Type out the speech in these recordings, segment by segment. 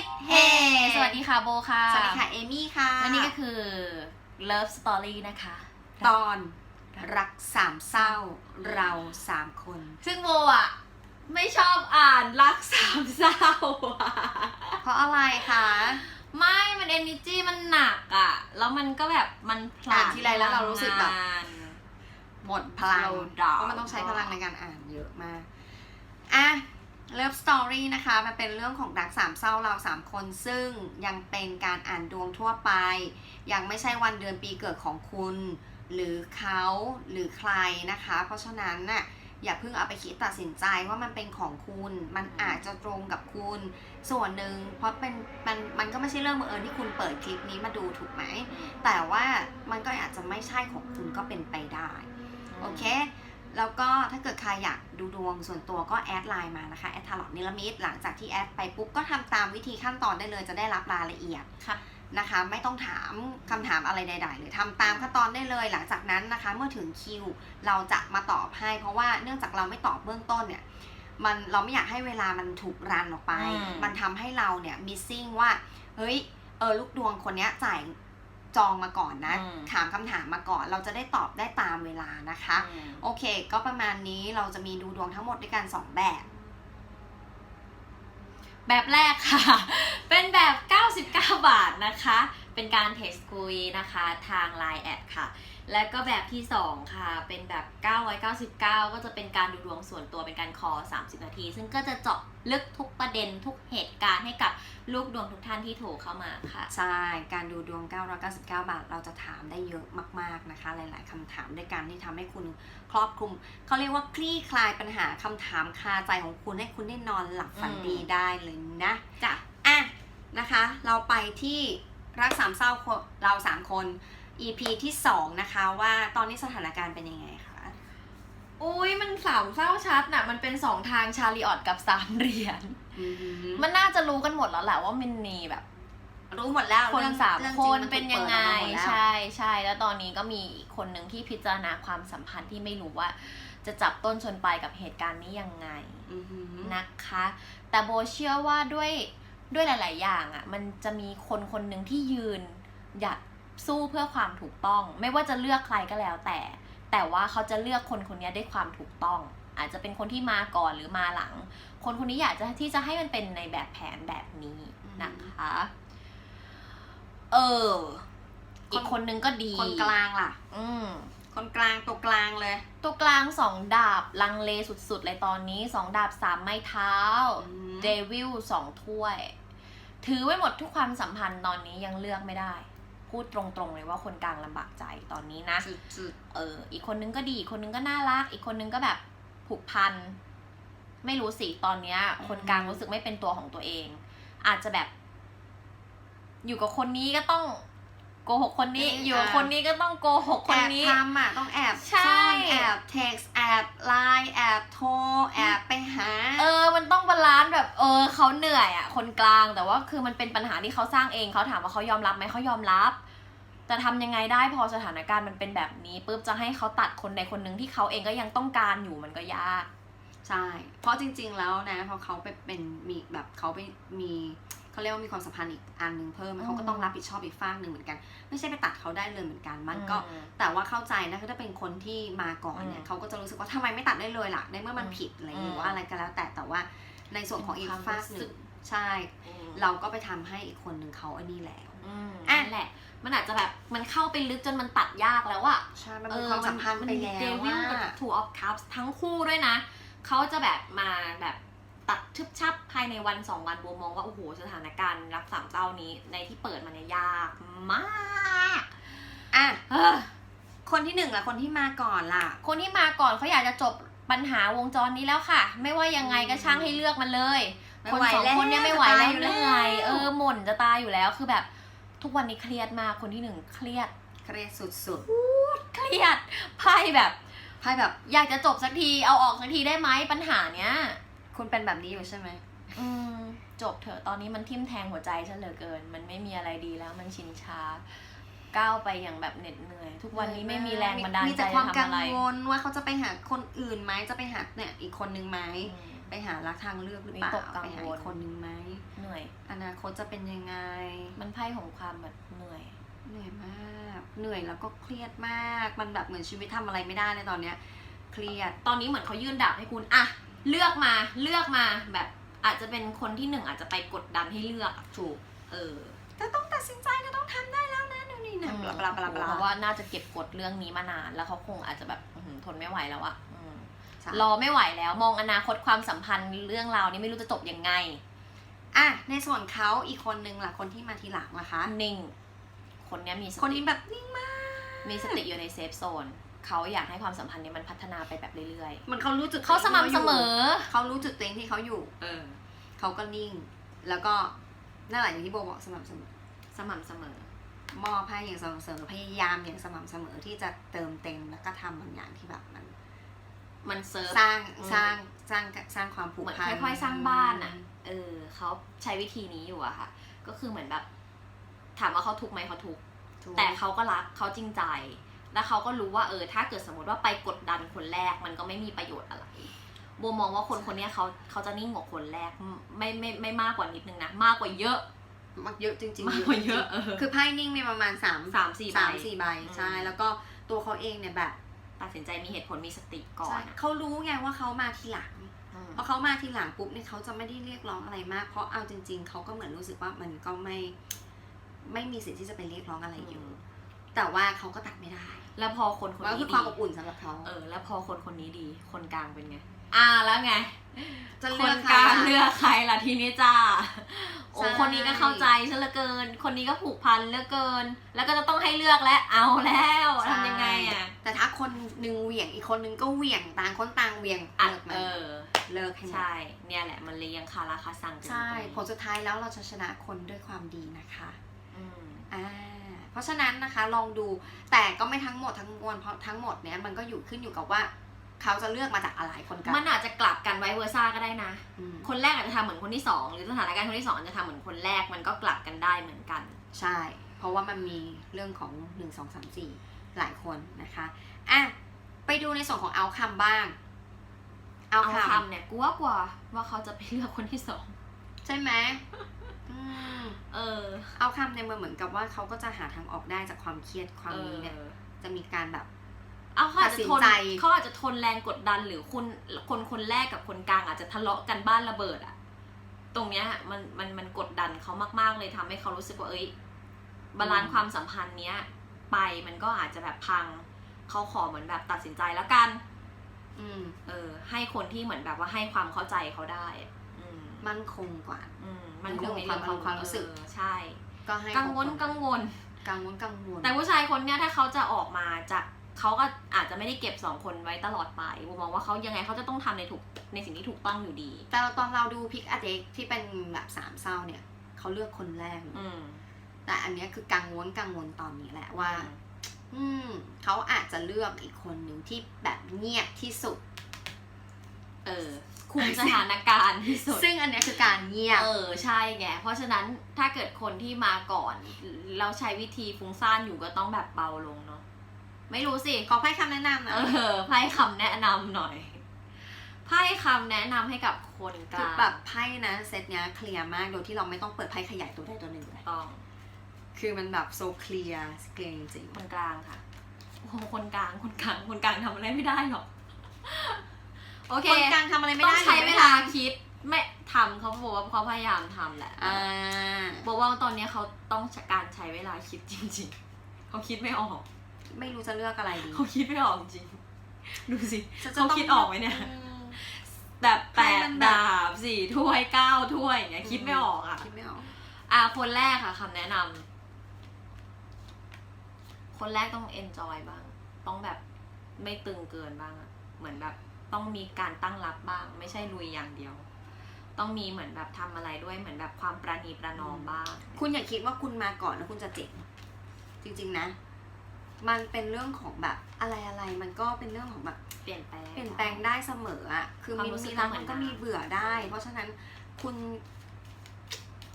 ดเฮสวัสดีค่ะโบค่ะสวัสดีค่ะเอมี่ค่ะและนี่ก็คือ Love Story นะคะ ตอนรักสามเศร้าเราสามคน ซึ่งโบอะ ไม่ชอบอ่านรักสามเศร้าอะเพราะอะไรคะ ไม่มัน energy มันหนักอะ แล้วมันก็แบบมันพลาอ่านทีไรแล้วเรารู้สึกแบบงานหมดพลังเราด่าเพราะมันต้องใช้พลังในการอ่านเยอะมากอะ Love Story นะคะ มันเป็นเรื่องของรักสามเศร้าเราสามคน ซึ่งยังเป็นการอ่านดวงทั่วไป ยังไม่ใช่วันเดือนปีเกิดของคุณ หรือเขาหรือใครนะคะ เพราะฉะนั้นน่ะอย่าเพิ่งเอาไปคิดตัดสินใจว่ามันเป็นของคุณ มันอาจจะตรงกับคุณ ส่วนหนึ่งเพราะเป็นมันมันก็ไม่ใช่เรื่องบังเอิญที่คุณเปิดคลิปนี้มาดูถูกไหม แต่ว่ามันก็อาจจะไม่ใช่ของคุณก็เป็นไปได้ โอเค แล้วก็ถ้าเกิดใครอยากดูดวงส่วนตัวก็แอดไลน์มานะคะแอดทาร์ลอตนิลมิตหลังจากที่แอดไปปุ๊บก็ทำตามวิธีขั้นตอนได้เลยจะได้รับรายละเอียดครับนะคะ ไม่ต้องถามคำถามอะไรใดๆเลยทำตามขั้นตอนได้เลยหลังจากนั้นนะคะ เมื่อถึงคิวเราจะมาตอบให้ เพราะว่าเนื่องจากเราไม่ตอบเบื้องต้นเนี่ยมันเราไม่อยากให้เวลามันถูกรันออกไปอืมมันทำให้เราเนี่ย missing ว่า เฮ้ย เออ ลูกดวงคนเนี้ยจ่าย จองมาก่อนนะอืมถามคำถามมาก่อน เราจะได้ตอบได้ตามเวลานะคะอืมโอเค ก็ประมาณนี้เราจะมีดูดวงทั้งหมดด้วยกัน2แบบ แบบแรกค่ะ เป็นแบบ 99 บาทนะคะ เป็นการเทสคุยนะคะ ทาง Line แอดค่ะ แล้วก็แบบที่ 2 ค่ะ เป็นแบบ 999 ก็จะเป็นการดูดวงส่วนตัวเป็นการคอ 30 นาที ซึ่งก็จะเจาะลึกทุกประเด็นทุกเหตุการณ์ให้กับลูกดวงทุกท่านที่โทรเข้ามาค่ะ ใช่ การดูดวง 999 บาท เราจะถามได้เยอะมาก ๆ นะคะ หลาย ๆคำถามด้วยกันที่ทำให้คุณครอบคลุม เขาเรียกว่าคลี่คลายปัญหาคำถามคาใจของคุณให้คุณได้นอนหลับฝันอืมดีได้เลยนะจ้ะอะนะคะ เราไปที่รักสามเศร้าคนเราสามคน EP ที่ 2 นะคะว่าตอนนี้สถานการณ์เป็นยังไงคะ อุ้ยมันสามเศร้าชัดน่ะ มันเป็นสองทางชาลีออตกับสามเหรียญอือหือมันน่าจะรู้กันหมดแล้วแหละว่ามันมีแบบ รู้หมดแล้วคนเรื่องสามเรื่องคจรินมัเป็นถูกยังไงปิดออกมาหมดแล้วใช่ใช่แล้วตอนนี้ก็มีอีกคนหนึ่งที่พิจารณาความสัมพันธ์ที่ไม่รู้ว่า จะจับต้นชนปลายกับเหตุการณ์นี้ยังไงอือหือนะคะ แต่โบเชื่อว่าด้วยด้วยหลาย ๆ อย่างอะ่ะ มันจะมีคนคนหนึ่งที่ยืนหยัด สู้เพื่อความถูกต้อง ไม่ว่าจะเลือกใครก็แล้วแต่ แต่ว่าเขาจะเลือกคนคนนี้ด้วยความถูกต้อง อาจจะเป็นคนที่มาก่อนหรือมาหลัง คนคนนี้อยากจะที่จะให้มันเป็นในแบบแผนแบบนี้นะคะเอออีกคนนึงก็ดี คนกลางล่ะ อืมคนกลางตัวกลางเลย ตัวกลางสองดาบลังเลสุดๆเลยตอนนี้สองดาบสามไม้เท้าอืมเดวิลสองถ้วย ถือไว้หมดทุกความสัมพันธ์ตอนนี้ยังเลือกไม่ได้ พูดตรงๆเลยว่าคนกลางลำบากใจตอนนี้นะจุดเอออีกคนนึงก็ดีอีกคนนึงก็น่ารัก อีกคนนึงก็แบบผูกพัน ไม่รู้สิตอนเนี้ย คนกลางรู้สึกไม่เป็นตัวของตัวเอง อาจจะแบบ อยู่กับคนนี้ก็ต้องโกหกคนนี้ อยู่กับคนนี้ก็ต้องโกหกๆคนแอบนี้ทำอะต้องแอบใช่ซ่อนแอบเท็กซ์แอบไลน์แอบโทรแอบไปหา เออ มันต้องบาลานซ์แบบเออเขาเหนื่อยอะ คนกลางแต่ว่าคือมันเป็นปัญหาที่เขาสร้างเองเขาถามว่าเขายอมรับไหมเขายอมรับแต่ทำยังไงได้พอสถานการณ์มันเป็นแบบนี้ปุ๊บจะให้เขาตัดคนใดคนหนึ่งที่เขาเองก็ยังต้องการอยู่มันก็ยาก ใช่ เพราะจริง ๆ แล้วนะพอเขาไปเป็นมีแบบเขาไปมี เขาเรียกว่ามีความสัมพันธ์อีกอันหนึ่งเพิ่มอืมเขาก็ต้องรับผิดชอบอีกฝากหนึ่งเหมือนกัน ไม่ใช่ไปตัดเขาได้เลยเหมือนกัน มันก็อืมแต่ว่าเข้าใจนะคือถ้าเป็นคนที่มาก่อนเนี่อืยมเขาก็จะรู้สึกว่าทำไมไม่ตัดได้เลยล่ะในเมื่อมันอืมผิดอะไรอืมหรือว่าอะไรก็แล้ว แต่แต่ว่าในส่วนของอีกความฝากรู้หสึนึ่กงใช่ เราก็ไปทำให้อีกคนหนึ่งเขาอันนี้แล้วอืมอะนั่นแหละ มันอาจจะแบบมันเข้าไปลึกจนมันตัดยากแล้วอะใช่มันมีความสัมพันธ์ไปแล้วเดวิลว่ากับทูออฟคัพทั้งคู่ด้วยนะเขาจะแบบมาแบบ ตัดชึบชับภายในวันสองวันโบมองว่า โอ้โห สถานการณ์รักสามเจ้านี้ในที่เปิดมาเนี่ยยากมากอะเออคนที่หนึ่งล่ะคนที่มาก่อนล่ะ คนที่มาก่อนเขาอยากจะจบปัญหาวงจรนี้แล้วค่ะ ไม่ว่ายังไงก็ช่างให้เลือกมันเลยไม่คนไหวสองแล้วคนเนี่ยไม่ไหวจะแล้ตายวอยู่เหแล้วนื่อยเออหม่นจะตายอยู่แล้วคือแบบ ทุกวันนี้เครียดมากคนที่หนึ่งเครียดเครียดสุดเครียดไพ่แบบๆไพ่แบบ อยากจะจบสักทีเอาออกสักทีได้ไหมปัญหาเนี้ย คุณเป็นแบบนี้อยู่ใช่ไหมอืมจบเถอะตอนนี้มันทิ่มแทงหัวใจฉันเหลือเกิน มันไม่มีอะไรดีแล้วมันชินชาก้าวไปอย่างแบบเหน็ดเหนื่อย ทุกวันนี้ไม่มีแรงบันดาลมีใจแต่จะความกัทำงอะไรวลว่าเขาจะไปหาคนอื่นไหมจะไปหาเนี่ยอีกคนนึงไหมอืม ไปหารักทางเลือกหรือเปล่าวิตกกังวล ไปหาอีกคนนึงไหมเหนื่อย อนาคตจะเป็นยังไง มันไพ่ของความแบบเหนื่อย เหนื่อยมาก เหนื่อยแล้วก็เครียดมาก มันแบบเหมือนชีวิตทำอะไรไม่ได้เลยตอนเนี้ย เครียด ตอนนี้เหมือนเขายื่นดาบให้คุณอะ เลือกมาเลือกมาแบบอาจจะเป็นคนที่หนึ่งอาจจะไปกดดันให้เลือกอะถูก เออจะต้องตัดสินใจจะต้องทำได้แล้วนะนู่นนี่นะบลาบลาบลาบลาเพราะว่าน่าจะเก็บกดเรื่องนี้มานาน แล้วเขาคงอาจจะแบบอื้อหือทนไม่ไหวแล้วอะอืมใช่รอไม่ไหวแล้ว มองอนาคตความสัมพันธ์เรื่องราวนี้ไม่รู้จะจบยังไง อะในส่วนเขาอีกคนนึงล่ะคนที่มาทีหลังล่ะคะ นิ่ง คนเนี้ยมีสคนตินี้แบบนิ่งมาก มีสติอยู่ในเซฟโซน เขาอยากให้ความสัมพันธ์เนี้มันพัฒนาไปแบบเรื่อยมันเขารู้จุดๆเขาสม่ำเสมอ เขารู้จุดตัวเองที่เขาอยู่ เออ เขาก็นิ่ง แล้วก็นั่นแหละอย่างที่โบบอกสม่ำเสมอ สม่ำเสมอ มอบให้อย่างสม่ำเสมอ พยายามอย่างสม่ำเสมอที่จะเติมเต็มแล้วก็ทำบางอย่างที่แบบมัน มันเซิร์ฟสร้างอืมสร้างสร้างสร้างความผูกเหมือนพันค่อยๆ สร้างบ้านอะ เออเขาใช้วิธีนี้อยู่อะค่ะ ก็คือเหมือนแบบ ถามว่าเขาทุกข์ไหมเขาทุกข์ถูกแต่เขาก็รักเขาจริงใจ แล้วเขาก็รู้ว่าเออถ้าเกิดสมมติว่าไปกดดันคนแรกมันก็ไม่มีประโยชน์อะไรโบมองว่าคนคนเนี้ยเขาเขาจะนิ่งกว่าคนแรกไม่ไม่ไม่มากกว่านิดนึงนะ มากกว่าเยอะมากเยอะจริงๆมากกว่าเยอะเออคือไพ่นิ่งในประมาณสามสามสี่ใบสามสี่ใบอืมใช่แล้วก็ตัวเขาเองเนี่ยแบบตัดสินใจมีเหตุผลมีสติก่อใช่นอะเขารู้ไงว่าเขามาทีหลังอืมพอเขามาทีหลังปุ๊บเนี่ยเขาจะไม่ได้เรียกร้องอะไรมาก เพราะเอาจริง ๆเขาก็เหมือนรู้สึกว่ามันก็ไม่ไม่มีสิทธิ์ที่จะไปเรียกร้องอะไรอยู่ แต่ว่าเขาก็ตัดไม่ได้แล้วพอคนคนมันก็นี้คือดีความอบอุ่นสำหรับเขาเออ แล้วพอคนคนนี้ดี คนกลางเป็นไง อ่าแล้วไง จะคเลือกนใคกรลางล่ะเลือกใครล่ะทีนี้จ้า โอ้ใช่ คนนี้ก็เข้าใจฉันเหลือเกิน คนนี้ก็ผูกพันเหลือเกิน แล้วก็จะต้องให้เลือกแล้วเอาแล้วทำยังไงอะแต่ถ้าคนหนึ่งเหวี่ยงอีกคนนึงก็เหวี่ยงต่างคนต่างเหวี่ยงอัดเลิกมันเออ เลิกให้หมดใช่ เนี่ยแหละมันเลยยังคาราคาซังกันอยู่ใช่ตรงนี้ผลสุดท้ายแล้วเราจะชนะคนด้วยความดีนะคะอืมอ่า เพราะฉะนั้นนะคะลองดูแต่ก็ไม่ทั้งหมดทั้งมวลเพราะทั้งหมดเนี้ยมันก็อยู่ขึ้นอยู่กับว่าเขาจะเลือกมาจากอะไรคนกันมันอาจจะกลับกันไว้เวอร์ซ่าก็ได้นะอืมคนแรกอาจจะทำเหมือนคนที่สองหรือสถานการณ์คนที่สองอาจจะทำเหมือนคนแรกมันก็กลับกันได้เหมือนกัน ใช่ เพราะว่ามันมีเรื่องของหนึ่งสองสามสี่หลายคนนะคะอะไปดูในส่วนของเอาคำบ้างเอาเอาคคำเนี่ยกลัวกว่าว่าเขาจะไปเลือกคนที่สองำใช่ไหมอืม เออ เอาคำในมือเหมือนกับว่าเขาก็จะหาทางออกได้จากความเครียดความนี้เนี่ยออจะมีการแบบเอาเขาอาจจะทนตัดสินใจเขาอาจจะทนแรงกดดันหรือคุณคนคนแรกกับคนกลางอาจจะทะเลาะกันบ้านระเบิดอะตรงเนี้ยมันมันมันกดดันเขามากๆเลยทำให้เขารู้สึกว่าเอ้ยบาลานซ์ความสัมพันธ์เนี้ย ไปมันก็อาจจะแบบพังเขาขอเหมือนแบบตัดสินใจแล้วกัน อืม เออ ให้คนที่เหมือนแบบว่าให้ความเข้าใจเขาได้อะอืมมั่นคงกว่า อืม มันในคเรื่องงในของเรื่องความรู้สึกเออใช่ ก็ให้กังวลเขากังวล กังวลกังวล แต่ผู้ชายคนเนี้ยถ้าเขาจะออกมาจากเขาก็อาจจะไม่ได้เก็บสองคนไว้ตลอดไปผมมองว่าเขายังไงเขาจะต้องทำในถูกในสิ่งที่ถูกต้องอยู่ดี แต่ตอนเราดูพิกอเด็กที่เป็นแบบสามเศร้าเนี่ยเขาเลือกคนแรกอืมแต่อันเนี้ยคือกังวลกังวลตอนนี้แหละว่า อืมเขาอาจจะเลือกอีกคนหนึ่งที่แบบเงียบที่สุด เออ คุมสถานการณ์ที่สุด ซึ่งอันเนี้ยคือการเงียบ เออใช่ไง เพราะฉะนั้นถ้าเกิดคนที่มาก่อนเราใช้วิธีฟุ้งซ่านอยู่ก็ต้องแบบเบาลงเนาะไม่รู้สิขอให้คำแนะนำนะเออไพ่คำแนะนำหน่อยไพ่คำแนะนำให้กับคนกคือลางแบบไพ่นะเซตเนี้ยเคลียร์มากโดยที่เราไม่ต้องเปิดไพ่ขยายตัวใดตัวหนึ่งเลยต้องคือมันแบบโซเคลียร์เคลียร์จริงคนกลางค่ะโอ้โหคนกลางคนกลางคนกลางทำอะไรไม่ได้หรอก โอๆเคคนกลางทำอะไรไม่ต้อได้งใช้เวลาคิดไม่ทำเขาบอกว่าเขาพยายามทำแหละอ่า บอกว่าตอนเนี้ยเขาต้องการใช้เวลาคิดจริงๆเขาคิดไม่ออกไม่รู้จะเลือกอะไรดีเขาคิดไม่ออกจริงดูสิจะจะเขาต้องคิดออกไหมเนี่ยอืมแบบแปให้ดมันแบบ ดาบสี่ถ้วยเก้าถ้วยอย่างเงี้ยคิดไม่ออกอะ คิดไม่ออก อะคนแรกค่ะคำแนะนำคนแรกต้อง enjoy บ้าง ต้องแบบไม่ตึงเกินบ้างอะเหมือนแบบ ต้องมีการตั้งรับบ้าง ไม่ใช่ลุยอย่างเดียว ต้องมีเหมือนแบบทำอะไรด้วยเหมือนแบบความประนีประนอมบ้าง คุณอย่าคิดว่าคุณมาก่อนแล้วคุณจะเจ๋งจริง ๆนะ มันเป็นเรื่องของแบบอะไรอะไรๆมันก็เป็นเรื่องของแบบเปลี่ยนแปลงเปลี่ยนแปลงได้เสมออะคือความมีรู้สึมีกแล้วเหมืมัอนนก็น้ำมีเบื่อได้ เพราะฉะนั้นคุณ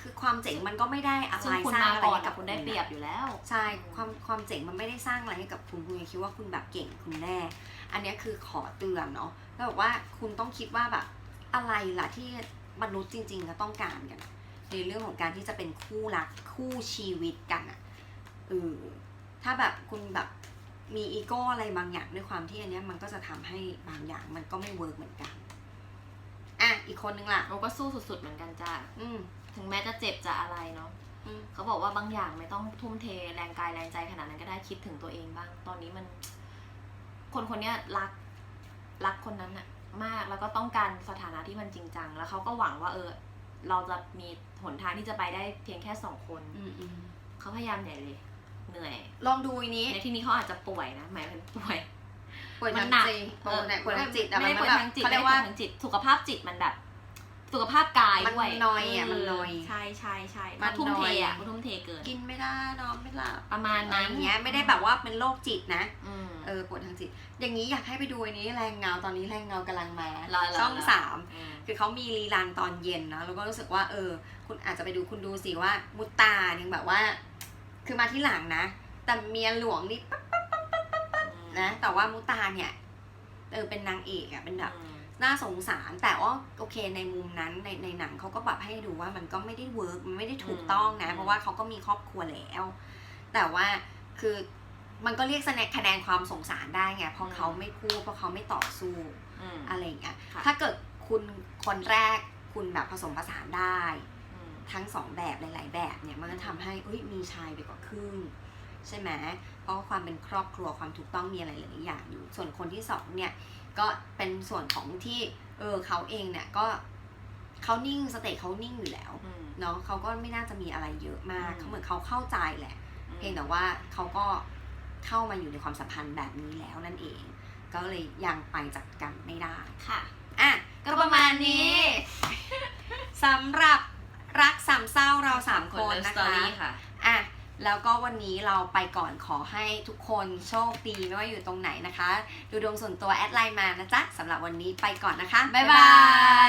คือความเจ๋งมันก็ไม่ได้อะไรซึ่งคุณสร้างมาอะไรก่อนให้กักับบคุคุณณได้เปรียบอยู่แล้ว ใช่ความความเจ๋งมันไม่ได้สร้างอะไรให้กับคุณคุณอย่าคิดว่าคุณแบบเก่งคุณแน่อันเนี้ยคือขอเตือนเนาะแล้วบอกว่าคุณต้องคิดว่าแบบอะไรล่ะที่มนุษย์จริง ๆ ก็ต้องการกันอะในเรื่องของการที่จะเป็นคู่รักคู่ชีวิตกันอะเออถ้าแบบคุณแบบมีอีโก้อะไรบางอย่างด้วยความที่อันเนี้ยมันก็จะทำให้บางอย่างมันก็ไม่เวิร์กเหมือนกันอะอีกคนนึงล่ะ เราก็สู้สุดๆเหมือนกันจ้าอืม ถึงแม้จะเจ็บจะอะไรเนาะอืมเขาบอกว่าบางอย่างไม่ต้องทุ่มเทแรงกายแรงใจขนาดนั้นก็ได้คิดถึงตัวเองบ้าง ตอนนี้มัน คนคนเนี้ยรัก รักคนนั้นอะมากแล้วก็ต้องการสถานะที่มันจริงจังแล้วเขาก็หวังว่า เออ เราจะมีหนทางที่จะไปได้เพียงแค่สองคน อืมอืมเขาพยายามใหญ่เลย เหนื่อย ลองดูอันนี้ในที่นี้เขาอาจจะป่วยนะหมายถึงป่วย ป่วยมัทานงหนัก จิตป่วยป่วยทางจิตแต่ไม่มันได้ป่วยแบบทางจิตเขาไม่เรียได้กป่วว่ายทางจิตสุขภาพจิตมันแบบ สุขภาพกายมันด้วยนอยอะมันนอยใช่ใช่ใช่มันเขาทุ่มเทนอยอะเขาทุ่มเทเกินกินไม่ได้นอนไม่หลับประมาณอะไรนั้นอย่างเงี้ยไม่ได้แบบว่าเป็นโรคจิตนะอืมเออปวดทางจิต อย่างนี้อยากให้ไปดูอันนี้แรงเงาตอนนี้แรงเงากำลังมารอรอช่องรอสามมคือเขามีรีรันตอนเย็นนะแล้วก็รู้สึกว่า เออ คุณอาจจะไปดูคุณดูสิว่ามุตตายังแบบว่า คือมาที่หลังนะ แต่เมียหลวงนี่ปั๊บนะแต่ว่ามุตตาเนี่ยเออเป็นนางเอกอะเป็นแบบอืม น่าสงสารแต่ว่าโอเคในมุมนั้นในในหนังเขาก็แบบให้ดูว่ามันก็ไม่ได้เวิร์กมันไม่ได้ถูกต้องนะอืมเพราะว่าเขาก็มีครอบครัวแล้ว แต่ว่าคือมันก็เรียกคะแนนความสงสารได้ไงเพราะเขาไม่พูดเพราะเขาไม่ต่อสู้อืมอะไรอย่างเงี้ยค่ะถ้าเกิดคุณคนแรกคุณแบบผสมผสานได้อืมทั้งสองแบบหลาย ๆ แบบเนี่ยมันก็ทำให้เอ้ยมีชายไปกว่าครึ่งใช่ไหมเพราะว่าความเป็นครอบครัวความถูกต้องมีอะไรหลายๆอย่างอยู่ ส่วนคนที่สองเนี่ย ก็เป็นส่วนของที่เออเขาเองเนี่ยก็เขานิ่งสเตจเขานิ่งอยู่แล้วอืมเนาะเขาก็ไม่น่าจะมีอะไรเยอะมากอืมเขาเหมือนเขาเข้าใจแหละ เพียงแต่ว่าเขาก็เข้ามาอยู่ในความสัมพันธ์แบบนี้แล้วนั่นเอง ก็เลยยังไปจัดกันไม่ได้ค่ะอะก็ประมาณนี้สำหรับรักสามเศร้าเราสามคนเลิฟนะสตอคะรี่ค่ะอะ แล้วก็วันนี้เราไปก่อนขอให้ทุกคนโชคดีไม่ว่าอยู่ตรงไหนนะคะ ดูดวงส่วนตัวแอดไลน์มานะจ๊ะสำหรับวันนี้ไปก่อนนะคะ บ๊ายบาย